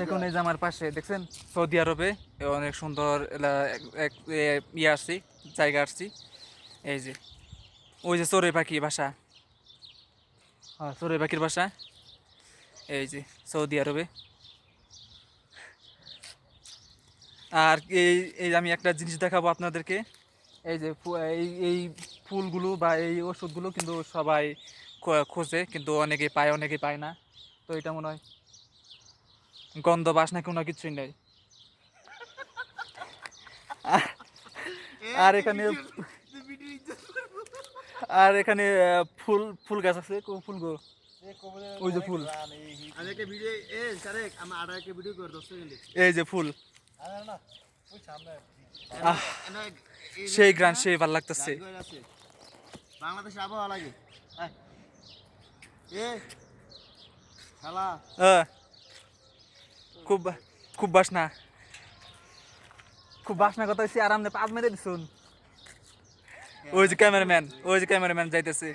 দেখুন এই যে আমার পাশে দেখছেন? সৌদি আরবে অনেক সুন্দর ইয়ে আসছি জায়গা আসছি। এই যে ওই যে চড়ুই পাখি বাসা। হ্যাঁ। চড়ুই পাখির বাসা। এই যে সৌদি আরবে। আর এই এই আমি একটা জিনিস দেখাবো আপনাদেরকে। এই যে এই এই ফুলগুলো বা এই ওষুধগুলো কিন্তু সবাই খোঁজে কিন্তু অনেকে পায় অনেকে পায় না। তো এটা মনে হয় গন্ধ বাস বাসনা কোনো কিছুই নেই। আর- এখানে আর এখানে ফুল ফুল গাছ আছে। কোন ফুল গো। ওই যে ফুল। আমি ভিডিও এ স্যারে আমি আর একটা ভিডিও করে দশ সেকেন্ডে। এই যে ফুল। সেই গ্রান সেই ভালো লাগতেছে। বাংলাদেশে আবহাওয়া লাগে। এ শালা। আহ, খুব খুব বাসনা। খুব বাসনা কথা হচ্ছে আর আমনে পাত মেরে দিছুন। ওই যে ক্যামেরাম্যান, ওই যে ক্যামেরাম্যান যাইতেছে।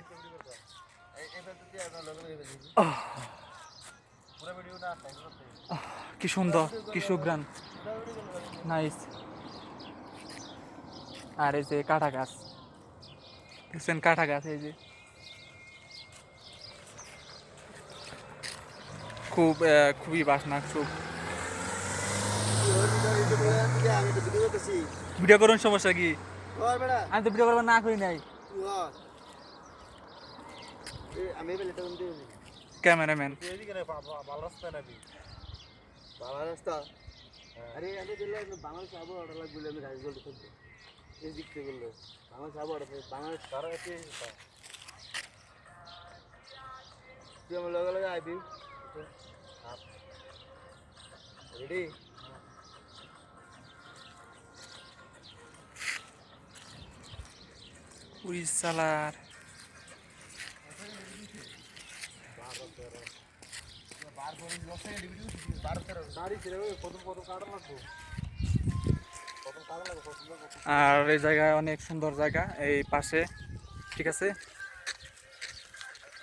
কি সুন্দর, কি সুগ্রান নাইস আর এই যে কাঁটা গাছ। দেখছেন কাঁটা গাছ, এই যে। খুব খুবই বাসনা, খুব ভিডিও করুন, সমস্যা কি? আমি তো ভিডিও করবার না করি নাই। তুই ক্যামেরাম্যান। এদিকে না ভালো রাস্তা নাবি ভালো লাগবো প্রথম আর এই জায়গায় অনেক সুন্দর জায়গা এই পাশে ঠিক আছে?